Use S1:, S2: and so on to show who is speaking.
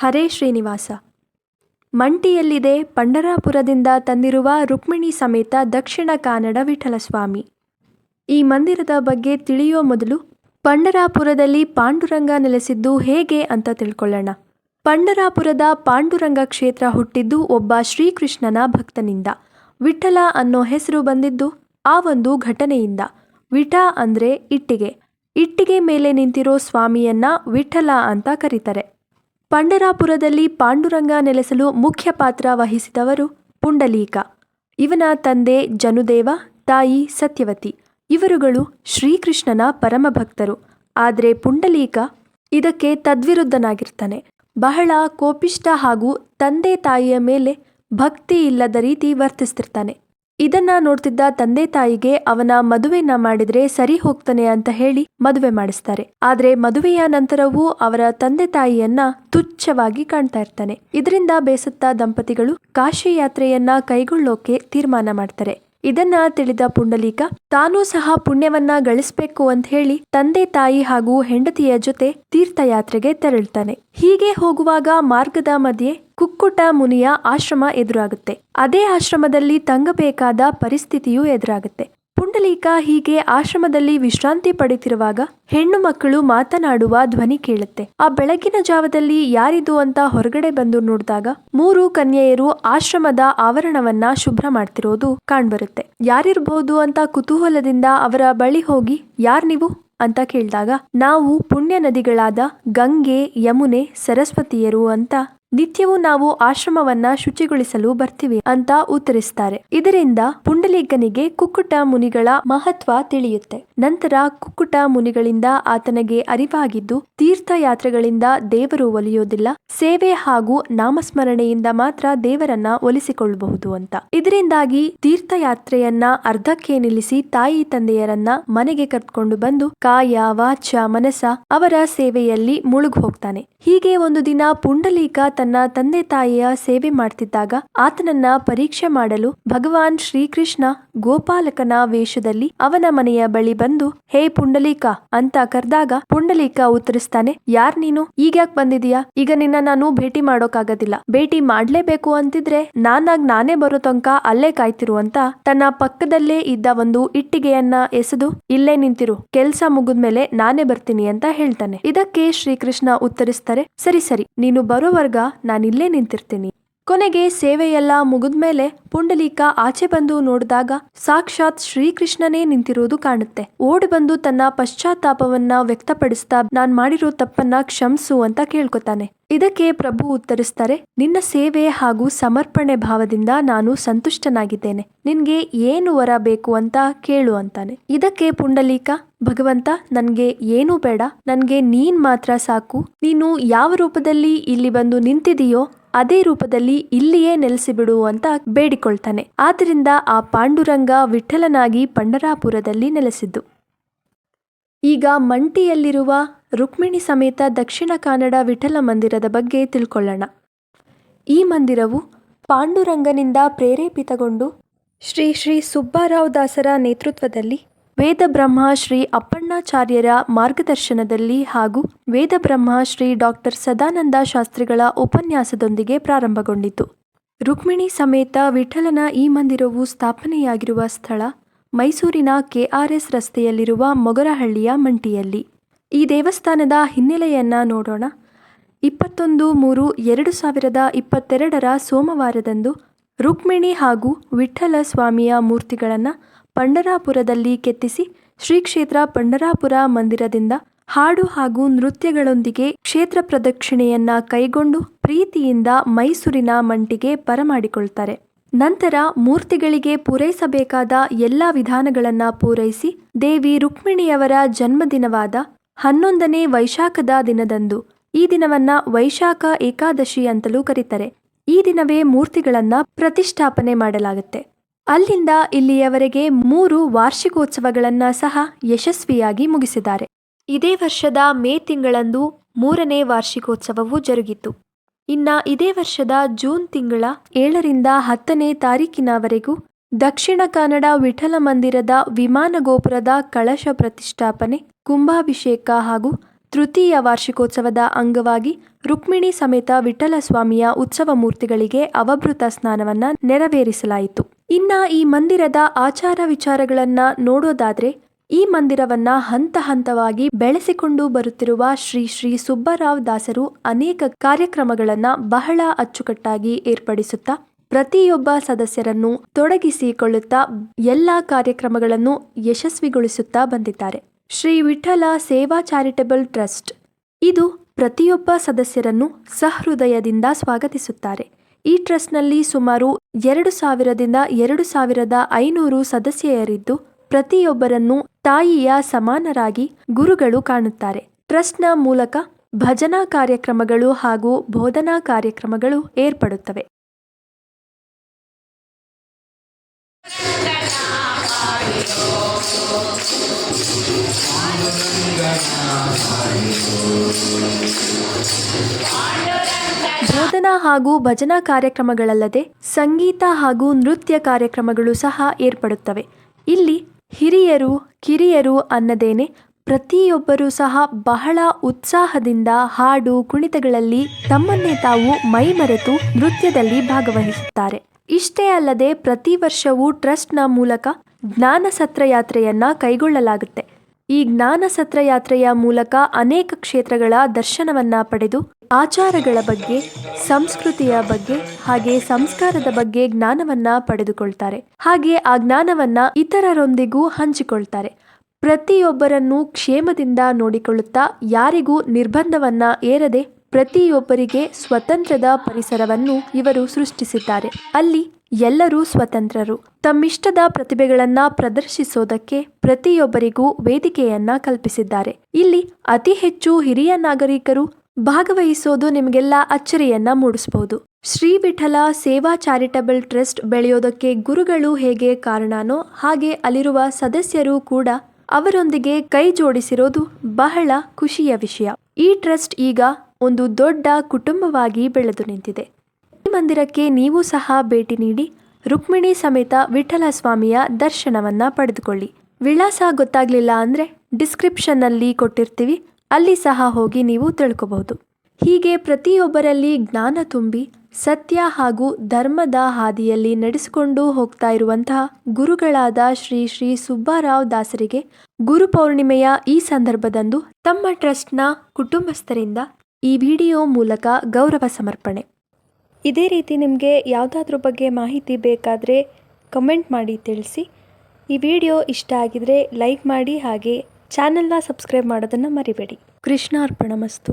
S1: ಹರೇ ಶ್ರೀನಿವಾಸ. ಮಂಟಿಯಲ್ಲಿದೆ ಪಂಡರಾಪುರದಿಂದ ತಂದಿರುವ ರುಕ್ಮಿಣಿ ಸಮೇತ ದಕ್ಷಿಣ ಕನ್ನಡ ವಿಠಲಸ್ವಾಮಿ. ಈ ಮಂದಿರದ ಬಗ್ಗೆ ತಿಳಿಯೋ ಮೊದಲು ಪಂಡರಾಪುರದಲ್ಲಿ ಪಾಂಡುರಂಗ ನೆಲೆಸಿದ್ದು ಹೇಗೆ ಅಂತ ತಿಳ್ಕೊಳ್ಳೋಣ. ಪಂಡರಾಪುರದ ಪಾಂಡುರಂಗ ಕ್ಷೇತ್ರ ಹುಟ್ಟಿದ್ದು ಒಬ್ಬ ಶ್ರೀಕೃಷ್ಣನ ಭಕ್ತನಿಂದ. ವಿಠಲ ಅನ್ನೋ ಹೆಸರು ಬಂದಿದ್ದು ಆ ಒಂದು ಘಟನೆಯಿಂದ. ವಿಠ ಅಂದರೆ ಇಟ್ಟಿಗೆ. ಇಟ್ಟಿಗೆ ಮೇಲೆ ನಿಂತಿರೋ ಸ್ವಾಮಿಯನ್ನ ವಿಠಲ ಅಂತ ಕರೀತಾರೆ. ಪಂಡರಾಪುರದಲ್ಲಿ ಪಾಂಡುರಂಗ ನೆಲೆಸಲು ಮುಖ್ಯ ಪಾತ್ರ ವಹಿಸಿದವರು ಪುಂಡಲೀಕ. ಇವನ ತಂದೆ ಜನುದೇವ, ತಾಯಿ ಸತ್ಯವತಿ. ಇವರುಗಳು ಶ್ರೀಕೃಷ್ಣನ ಪರಮಭಕ್ತರು. ಆದರೆ ಪುಂಡಲೀಕ ಇದಕ್ಕೆ ತದ್ವಿರುದ್ಧನಾಗಿರ್ತಾನೆ. ಬಹಳ ಕೋಪಿಷ್ಟ ಹಾಗೂ ತಂದೆ ತಾಯಿಯ ಮೇಲೆ ಭಕ್ತಿ ಇಲ್ಲದ ರೀತಿ ವರ್ತಿಸ್ತಿರ್ತಾನೆ. ಇದನ್ನ ನೋಡ್ತಿದ್ದ ತಂದೆ ತಾಯಿಗೆ ಅವನ ಮದುವೆನ ಮಾಡಿದ್ರೆ ಸರಿ ಹೋಗ್ತಾನೆ ಅಂತ ಹೇಳಿ ಮದುವೆ ಮಾಡಿಸ್ತಾರೆ. ಆದ್ರೆ ಮದುವೆಯ ನಂತರವೂ ಅವರ ತಂದೆ ತಾಯಿಯನ್ನ ತುಚ್ಛವಾಗಿ ಕಾಣ್ತಾ ಇರ್ತಾನೆ. ಇದರಿಂದ ಬೇಸತ್ತ ದಂಪತಿಗಳು ಕಾಶಿ ಯಾತ್ರೆಯನ್ನ ಕೈಗೊಳ್ಳೋಕೆ ತೀರ್ಮಾನ ಮಾಡ್ತಾರೆ. ಇದನ್ನ ತಿಳಿದ ಪುಂಡಲೀಕ, ತಾನೂ ಸಹ ಪುಣ್ಯವನ್ನ ಗಳಿಸ್ಬೇಕು ಅಂತ ಹೇಳಿ ತಂದೆ ತಾಯಿ ಹಾಗೂ ಹೆಂಡತಿಯ ಜೊತೆ ತೀರ್ಥಯಾತ್ರೆಗೆ ತೆರಳ್ತಾನೆ ಹೀಗೆ ಹೋಗುವಾಗ ಮಾರ್ಗದ ಮಧ್ಯೆ ಕುಕ್ಕುಟ ಮುನಿಯ ಆಶ್ರಮ ಎದುರಾಗುತ್ತೆ. ಅದೇ ಆಶ್ರಮದಲ್ಲಿ ತಂಗಬೇಕಾದ ಪರಿಸ್ಥಿತಿಯೂ ಎದುರಾಗುತ್ತೆ. ಪುಂಡಲೀಕ ಹೀಗೆ ಆಶ್ರಮದಲ್ಲಿ ವಿಶ್ರಾಂತಿ ಪಡೆತಿರುವಾಗ ಹೆಣ್ಣು ಮಕ್ಕಳು ಮಾತನಾಡುವ ಧ್ವನಿ ಕೇಳುತ್ತೆ. ಆ ಬೆಳಗಿನ ಜಾವದಲ್ಲಿ ಯಾರಿದು ಅಂತ ಹೊರಗಡೆ ಬಂದು ನೋಡಿದಾಗ ಮೂರು ಕನ್ಯೆಯರು ಆಶ್ರಮದ ಆವರಣವನ್ನ ಶುಭ್ರ ಮಾಡ್ತಿರೋದು ಕಾಣ್ಬರುತ್ತೆ. ಯಾರಿರ್ಬಹುದು ಅಂತ ಕುತೂಹಲದಿಂದ ಅವರ ಬಳಿ ಹೋಗಿ, ಯಾರ್ ನೀವು? ಅಂತ ಕೇಳಿದಾಗ, ನಾವು ಪುಣ್ಯ ನದಿಗಳಾದ ಗಂಗೆ, ಯಮುನೆ, ಸರಸ್ವತಿಯರು ಅಂತ ನಿತ್ಯವೂ ನಾವು ಆಶ್ರಮವನ್ನ ಶುಚಿಗೊಳಿಸಲು ಬರ್ತೀವಿ ಅಂತ ಉತ್ತರಿಸ್ತಾರೆ. ಇದರಿಂದ ಪುಂಡಲೀಕನಿಗೆ ಕುಕ್ಕುಟ ಮುನಿಗಳ ಮಹತ್ವ ತಿಳಿಯುತ್ತೆ. ನಂತರ ಕುಕ್ಕುಟ ಮುನಿಗಳಿಂದ ಆತನಿಗೆ ಅರಿವಾಗಿದ್ದು ತೀರ್ಥಯಾತ್ರೆಗಳಿಂದ ದೇವರು ಒಲಿಯೋದಿಲ್ಲ. ಸೇವೆ ಹಾಗೂ ನಾಮಸ್ಮರಣೆಯಿಂದ ಮಾತ್ರ ದೇವರನ್ನ ಒಲಿಸಿಕೊಳ್ಳಬಹುದು ಅಂತ. ಇದರಿಂದಾಗಿ ತೀರ್ಥಯಾತ್ರೆಯನ್ನ ಅರ್ಧಕ್ಕೆ ನಿಲ್ಲಿಸಿ ತಾಯಿ ತಂದೆಯರನ್ನ ಮನೆಗೆ ಕರ್ಕೊಂಡು ಬಂದು ಕಾಯ ವಾಚ ಮನಸ ಅವರ ಸೇವೆಯಲ್ಲಿ ಮುಳುಗು ಹೋಗ್ತಾನೆ ಹೀಗೆ ಒಂದು ದಿನ ಪುಂಡಲೀಕ ತನ್ನ ತಂದೆ ತಾಯಿಯ ಸೇವೆ ಮಾಡ್ತಿದ್ದಾಗ ಆತನನ್ನ ಪರೀಕ್ಷೆ ಮಾಡಲು ಭಗವಾನ್ ಶ್ರೀಕೃಷ್ಣ ಗೋಪಾಲಕನ ವೇಷದಲ್ಲಿ ಅವನ ಮನೆಯ ಬಳಿ ಬಂದು, ಹೇ ಪುಂಡಲೀಕ ಅಂತ ಕರೆದಾಗ ಪುಂಡಲೀಕ ಉತ್ತರಿಸ್ತಾನೆ, ಯಾರ್ ನೀನು? ಈಗ್ಯಾಕ್ ಬಂದಿದೀಯಾ? ಈಗ ನಿನ್ನ ನಾನು ಭೇಟಿ ಮಾಡೋಕಾಗೋದಿಲ್ಲ. ಭೇಟಿ ಮಾಡ್ಲೇಬೇಕು ಅಂತಿದ್ರೆ ನಾನಾಗ್ ನಾನೇ ಬರೋ ತನಕ ಅಲ್ಲೇ ಕಾಯ್ತಿರುವಂತ ತನ್ನ ಪಕ್ಕದಲ್ಲೇ ಇದ್ದ ಒಂದು ಇಟ್ಟಿಗೆಯನ್ನ ಎಸೆದು, ಇಲ್ಲೇ ನಿಂತಿರು. ಕೆಲ್ಸ ಮುಗಿದ್ಮೇಲೆ ನಾನೇ ಬರ್ತೀನಿ ಅಂತ ಹೇಳ್ತಾನೆ. ಇದಕ್ಕೆ ಶ್ರೀಕೃಷ್ಣ ಉತ್ತರಿಸ್ತಾರೆ, ಸರಿ ಸರಿ. ನೀನು ಬರೋವರ್ಗ ನಾನಿಲ್ಲೇ ನಿಂತಿರ್ತೀನಿ. ಕೊನೆಗೆ ಸೇವೆಯೆಲ್ಲ ಮುಗಿದ್ಮೇಲೆ ಪುಂಡಲೀಕ ಆಚೆ ಬಂದು ನೋಡಿದಾಗ ಸಾಕ್ಷಾತ್ ಶ್ರೀಕೃಷ್ಣನೇ ನಿಂತಿರುವುದು ಕಾಣುತ್ತೆ. ಓಡಿ ಬಂದು ತನ್ನ ಪಶ್ಚಾತ್ತಾಪವನ್ನ ವ್ಯಕ್ತಪಡಿಸ್ತಾ ನಾನ್ ಮಾಡಿರೋ ತಪ್ಪನ್ನ ಕ್ಷಮಿಸು ಅಂತ ಕೇಳ್ಕೊತಾನೆ. ಇದಕ್ಕೆ ಪ್ರಭು ಉತ್ತರಿಸ್ತಾರೆ, ನಿನ್ನ ಸೇವೆ ಹಾಗೂ ಸಮರ್ಪಣೆ ಭಾವದಿಂದ ನಾನು ಸಂತುಷ್ಟನಾಗಿದ್ದೇನೆ. ನಿನ್ಗೆ ಏನು ವರ ಬೇಕು ಅಂತ ಕೇಳು ಅಂತಾನೆ. ಇದಕ್ಕೆ ಪುಂಡಲೀಕ, ಭಗವಂತ, ನನ್ಗೆ ಏನೂ ಬೇಡ. ನನ್ಗೆ ನೀನ್ ಮಾತ್ರ ಸಾಕು. ನೀನು ಯಾವ ರೂಪದಲ್ಲಿ ಇಲ್ಲಿ ಬಂದು ನಿಂತಿದೀಯೋ ಅದೇ ರೂಪದಲ್ಲಿ ಇಲ್ಲಿಯೇ ನೆಲೆಸಿಬಿಡು ಅಂತ ಬೇಡಿಕೊಳ್ತಾನೆ. ಆದ್ದರಿಂದ ಆ ಪಾಂಡುರಂಗ ವಿಠಲನಾಗಿ ಪಂಡರಾಪುರದಲ್ಲಿ ನೆಲೆಸಿದ್ದು. ಈಗ ಮಂಟಿಯಲ್ಲಿರುವ ರುಕ್ಮಿಣಿ ಸಮೇತ ದಕ್ಷಿಣ ಕನ್ನಡ ವಿಠಲ ಮಂದಿರದ ಬಗ್ಗೆ ತಿಳ್ಕೊಳ್ಳೋಣ. ಈ ಮಂದಿರವು ಪಾಂಡುರಂಗನಿಂದ ಪ್ರೇರೇಪಿತಗೊಂಡು ಶ್ರೀ ಶ್ರೀ ಸುಬ್ಬಾರಾವ್ ದಾಸರ ನೇತೃತ್ವದಲ್ಲಿ ವೇದಬ್ರಹ್ಮ ಶ್ರೀ ಅಪ್ಪಣ್ಣಾಚಾರ್ಯರ ಮಾರ್ಗದರ್ಶನದಲ್ಲಿ ಹಾಗೂ ವೇದಬ್ರಹ್ಮ ಶ್ರೀ ಡಾಕ್ಟರ್ ಸದಾನಂದ ಶಾಸ್ತ್ರಿಗಳ ಉಪನ್ಯಾಸದೊಂದಿಗೆ ಪ್ರಾರಂಭಗೊಂಡಿತು. ರುಕ್ಮಿಣಿ ಸಮೇತ ವಿಠಲನ ಈ ಮಂದಿರವು ಸ್ಥಾಪನೆಯಾಗಿರುವ ಸ್ಥಳ ಮೈಸೂರಿನ ಕೆಆರ್ಎಸ್ ರಸ್ತೆಯಲ್ಲಿರುವ ಮೊಗರಹಳ್ಳಿಯ ಮಂಟಿಯಲ್ಲಿ. ಈ ದೇವಸ್ಥಾನದ ಹಿನ್ನೆಲೆಯನ್ನು ನೋಡೋಣ. ಇಪ್ಪತ್ತೊಂದು ಮೂರು ಎರಡು ಸಾವಿರದ ಇಪ್ಪತ್ತೆರಡರ ಸೋಮವಾರದಂದು ರುಕ್ಮಿಣಿ ಹಾಗೂ ವಿಠಲ ಸ್ವಾಮಿಯ ಮೂರ್ತಿಗಳನ್ನು ಪಂಡರಾಪುರದಲ್ಲಿ ಕೆತ್ತಿಸಿ ಶ್ರೀ ಕ್ಷೇತ್ರ ಪಂಡರಾಪುರ ಮಂದಿರದಿಂದ ಹಾಡು ಹಾಗೂ ನೃತ್ಯಗಳೊಂದಿಗೆ ಕ್ಷೇತ್ರ ಪ್ರದಕ್ಷಿಣೆಯನ್ನ ಕೈಗೊಂಡು ಪ್ರೀತಿಯಿಂದ ಮೈಸೂರಿನ ಮಂಟಿಗೆ ಬರಮಾಡಿಕೊಳ್ತಾರೆ. ನಂತರ ಮೂರ್ತಿಗಳಿಗೆ ಪೂರೈಸಬೇಕಾದ ಎಲ್ಲ ವಿಧಾನಗಳನ್ನ ಪೂರೈಸಿ ದೇವಿ ರುಕ್ಮಿಣಿಯವರ ಜನ್ಮದಿನವಾದ ಹನ್ನೊಂದನೇ ವೈಶಾಖದ ದಿನದಂದು ಈ ದಿನವನ್ನ ವೈಶಾಖ ಏಕಾದಶಿ ಅಂತಲೂ ಕರೀತಾರೆ. ಈ ದಿನವೇ ಮೂರ್ತಿಗಳನ್ನ ಪ್ರತಿಷ್ಠಾಪನೆ ಮಾಡಲಾಗುತ್ತೆ. ಅಲ್ಲಿಂದ ಇಲ್ಲಿಯವರೆಗೆ ಮೂರು ವಾರ್ಷಿಕೋತ್ಸವಗಳನ್ನು ಸಹ ಯಶಸ್ವಿಯಾಗಿ ಮುಗಿಸಿದ್ದಾರೆ. ಇದೇ ವರ್ಷದ ಮೇ ತಿಂಗಳಂದು ಮೂರನೇ ವಾರ್ಷಿಕೋತ್ಸವವು ಜರುಗಿತು. ಇನ್ನ ಇದೇ ವರ್ಷದ ಜೂನ್ ತಿಂಗಳ ಏಳರಿಂದ ಹತ್ತನೇ ತಾರೀಕಿನವರೆಗೂ ದಕ್ಷಿಣ ಕನ್ನಡ ವಿಠಲ ಮಂದಿರದ ವಿಮಾನ ಗೋಪುರದ ಕಳಶ ಪ್ರತಿಷ್ಠಾಪನೆ, ಕುಂಭಾಭಿಷೇಕ ಹಾಗೂ ತೃತೀಯ ವಾರ್ಷಿಕೋತ್ಸವದ ಅಂಗವಾಗಿ ರುಕ್ಮಿಣಿ ಸಮೇತ ವಿಠಲ ಸ್ವಾಮಿಯ ಉತ್ಸವ ಮೂರ್ತಿಗಳಿಗೆ ಅವಭೃತ ಸ್ನಾನವನ್ನು ನೆರವೇರಿಸಲಾಯಿತು. ಇನ್ನ ಈ ಮಂದಿರದ ಆಚಾರ ವಿಚಾರಗಳನ್ನ ನೋಡೋದಾದ್ರೆ, ಈ ಮಂದಿರವನ್ನ ಹಂತ ಹಂತವಾಗಿ ಬೆಳೆಸಿಕೊಂಡು ಬರುತ್ತಿರುವ ಶ್ರೀ ಶ್ರೀ ಸುಬ್ಬರಾವ್ ದಾಸರು ಅನೇಕ ಕಾರ್ಯಕ್ರಮಗಳನ್ನ ಬಹಳ ಅಚ್ಚುಕಟ್ಟಾಗಿ ಏರ್ಪಡಿಸುತ್ತಾ, ಪ್ರತಿಯೊಬ್ಬ ಸದಸ್ಯರನ್ನು ತೊಡಗಿಸಿಕೊಳ್ಳುತ್ತಾ ಎಲ್ಲ ಕಾರ್ಯಕ್ರಮಗಳನ್ನು ಯಶಸ್ವಿಗೊಳಿಸುತ್ತಾ ಬಂದಿದ್ದಾರೆ. ಶ್ರೀ ವಿಠಲ ಸೇವಾ ಚಾರಿಟಬಲ್ ಟ್ರಸ್ಟ್, ಇದು ಪ್ರತಿಯೊಬ್ಬ ಸದಸ್ಯರನ್ನು ಸಹೃದಯದಿಂದ ಸ್ವಾಗತಿಸುತ್ತಾರೆ. ಈ ಟ್ರಸ್ಟ್ನಲ್ಲಿ ಸುಮಾರು ಎರಡು ಸಾವಿರದಿಂದ ಎರಡು ಸಾವಿರದ ಐನೂರು ಸದಸ್ಯೆಯರಿದ್ದು, ಪ್ರತಿಯೊಬ್ಬರನ್ನು ತಾಯಿಯ ಸಮಾನರಾಗಿ ಗುರುಗಳು ಕಾಣುತ್ತಾರೆ. ಟ್ರಸ್ಟ್ನ ಮೂಲಕ ಭಜನಾ ಕಾರ್ಯಕ್ರಮಗಳು ಹಾಗೂ ಬೋಧನಾ ಕಾರ್ಯಕ್ರಮಗಳು ಏರ್ಪಡುತ್ತವೆ. ಬೋಧನಾ ಹಾಗೂ ಭಜನಾ ಕಾರ್ಯಕ್ರಮಗಳಲ್ಲದೆ ಸಂಗೀತ ಹಾಗೂ ನೃತ್ಯ ಕಾರ್ಯಕ್ರಮಗಳು ಸಹ ಏರ್ಪಡುತ್ತವೆ. ಇಲ್ಲಿ ಹಿರಿಯರು, ಕಿರಿಯರು ಅನ್ನದೇನೆ ಪ್ರತಿಯೊಬ್ಬರೂ ಸಹ ಬಹಳ ಉತ್ಸಾಹದಿಂದ ಹಾಡು ಕುಣಿತಗಳಲ್ಲಿ ತಮ್ಮನ್ನೇ ತಾವು ಮೈಮರೆತು ನೃತ್ಯದಲ್ಲಿ ಭಾಗವಹಿಸುತ್ತಾರೆ. ಇಷ್ಟೇ ಅಲ್ಲದೆ ಪ್ರತಿ ವರ್ಷವೂ ಟ್ರಸ್ಟ್ನ ಮೂಲಕ ಜ್ಞಾನ ಸತ್ರ ಯಾತ್ರೆಯನ್ನ ಕೈಗೊಳ್ಳಲಾಗುತ್ತೆ. ಈ ಜ್ಞಾನ ಸತ್ರ ಯಾತ್ರೆಯ ಮೂಲಕ ಅನೇಕ ಕ್ಷೇತ್ರಗಳ ದರ್ಶನವನ್ನ ಪಡೆದು ಆಚಾರಗಳ ಬಗ್ಗೆ, ಸಂಸ್ಕೃತಿಯ ಬಗ್ಗೆ ಹಾಗೆ ಸಂಸ್ಕಾರದ ಬಗ್ಗೆ ಜ್ಞಾನವನ್ನ ಪಡೆದುಕೊಳ್ತಾರೆ. ಹಾಗೆ ಆ ಜ್ಞಾನವನ್ನ ಇತರರೊಂದಿಗೂ ಹಂಚಿಕೊಳ್ತಾರೆ. ಪ್ರತಿಯೊಬ್ಬರನ್ನು ಕ್ಷೇಮದಿಂದ ನೋಡಿಕೊಳ್ಳುತ್ತಾ ಯಾರಿಗೂ ನಿರ್ಬಂಧವನ್ನ ಏರದೆ ಪ್ರತಿಯೊಬ್ಬರಿಗೆ ಸ್ವತಂತ್ರದ ಪರಿಸರವನ್ನು ಇವರು ಸೃಷ್ಟಿಸಿದ್ದಾರೆ. ಅಲ್ಲಿ ಎಲ್ಲರೂ ಸ್ವತಂತ್ರರು. ತಮ್ಮಿಷ್ಟದ ಪ್ರತಿಭೆಗಳನ್ನ ಪ್ರದರ್ಶಿಸೋದಕ್ಕೆ ಪ್ರತಿಯೊಬ್ಬರಿಗೂ ವೇದಿಕೆಯನ್ನ ಕಲ್ಪಿಸಿದ್ದಾರೆ. ಇಲ್ಲಿ ಅತಿ ಹೆಚ್ಚು ಹಿರಿಯ ನಾಗರಿಕರು ಭಾಗವಹಿಸೋದು ನಿಮಗೆಲ್ಲ ಅಚ್ಚರಿಯನ್ನ ಮೂಡಿಸಬಹುದು ಶ್ರೀ ವಿಠಲ ಸೇವಾ ಚಾರಿಟಬಲ್ ಟ್ರಸ್ಟ್ ಬೆಳೆಯೋದಕ್ಕೆ ಗುರುಗಳು ಹೇಗೆ ಕಾರಣನೋ ಹಾಗೆ ಅಲ್ಲಿರುವ ಸದಸ್ಯರು ಕೂಡ ಅವರೊಂದಿಗೆ ಕೈ ಜೋಡಿಸಿರೋದು ಬಹಳ ಖುಷಿಯ ವಿಷಯ. ಈ ಟ್ರಸ್ಟ್ ಈಗ ಒಂದು ದೊಡ್ಡ ಕುಟುಂಬವಾಗಿ ಬೆಳೆದು ನಿಂತಿದೆ. ಈ ಮಂದಿರಕ್ಕೆ ನೀವು ಸಹ ಭೇಟಿ ನೀಡಿ ರುಕ್ಮಿಣಿ ಸಮೇತ ವಿಠಲ ಸ್ವಾಮಿಯ ದರ್ಶನವನ್ನ ಪಡೆದುಕೊಳ್ಳಿ. ವಿಳಾಸ ಗೊತ್ತಾಗ್ಲಿಲ್ಲ ಅಂದ್ರೆ ಡಿಸ್ಕ್ರಿಪ್ಷನ್ನಲ್ಲಿ ಕೊಟ್ಟಿರ್ತೀವಿ, ಅಲ್ಲಿ ಸಹ ಹೋಗಿ ನೀವು ತಿಳ್ಕೋಬಹುದು. ಹೀಗೆ ಪ್ರತಿಯೊಬ್ಬರಲ್ಲಿ ಜ್ಞಾನ ತುಂಬಿ ಸತ್ಯ ಹಾಗೂ ಧರ್ಮದ ಹಾದಿಯಲ್ಲಿ ನಡೆಸಿಕೊಂಡು ಹೋಗ್ತಾ ಇರುವಂತಹ ಗುರುಗಳಾದ ಶ್ರೀ ಶ್ರೀ ಸುಬ್ಬರಾವ್ ದಾಸರಿಗೆ ಗುರು ಪೌರ್ಣಿಮೆಯ ಈ ಸಂದರ್ಭದಂದು ತಮ್ಮ ಟ್ರಸ್ಟ್ನ ಕುಟುಂಬಸ್ಥರಿಂದ ಈ ವಿಡಿಯೋ ಮೂಲಕ ಗೌರವ ಸಮರ್ಪಣೆ. ಇದೇ ರೀತಿ ನಿಮಗೆ ಯಾವುದಾದ್ರ ಬಗ್ಗೆ ಮಾಹಿತಿ ಬೇಕಾದರೆ ಕಮೆಂಟ್ ಮಾಡಿ ತಿಳಿಸಿ. ಈ ವಿಡಿಯೋ ಇಷ್ಟ ಆಗಿದ್ರೆ ಲೈಕ್ ಮಾಡಿ ಹಾಗೆ ಚಾನೆಲ್ನ ಸಬ್ಸ್ಕ್ರೈಬ್ ಮಾಡೋದನ್ನು ಮರಿಬೇಡಿ. ಕೃಷ್ಣಾರ್ಪಣ ಅರ್ಪಣಮಸ್ತು